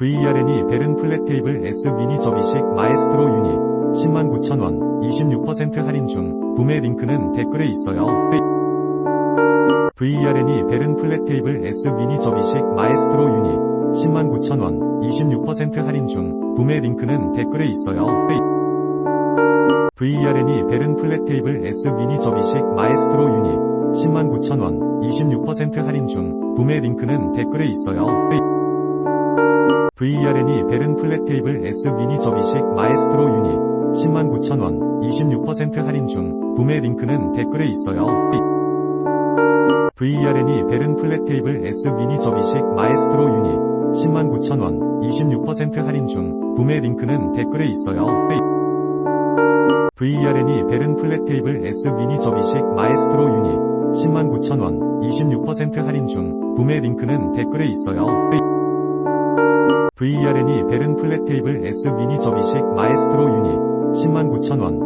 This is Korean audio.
VRN이 베른 플랫테이블 S 미니 접이식 마에스트로 유닛 109,000원 26% 할인 중 구매 링크는 댓글에 있어요. VRN이 베른 플랫테이블 S 미니 접이식 마에스트로 유닛 109,000원 26% 할인 중 구매 링크는 댓글에 있어요. VRN이 베른 플랫테이블 S 미니 접이식 마에스트로 유닛 109,000원 26% 할인 중 구매 링크는 댓글에 있어요. VRN이 베른 플랫 테이블 S 미니 접이식 마에스트로 유닛 109,000원 26% 할인 중 구매 링크는 댓글에 있어요. VRN이 베른 플랫 테이블 S 미니 접이식 마에스트로 유닛 109,000원 26% 할인 중 구매 링크는 댓글에 있어요. VRN이 베른 플랫 테이블 S 미니 접이식 마에스트로 유닛 109,000원 26% 할인 중 구매 링크는 댓글에 있어요. VRN이 베른 플랫테이블 S 미니 접이식 마에스트로 유닛 109,000원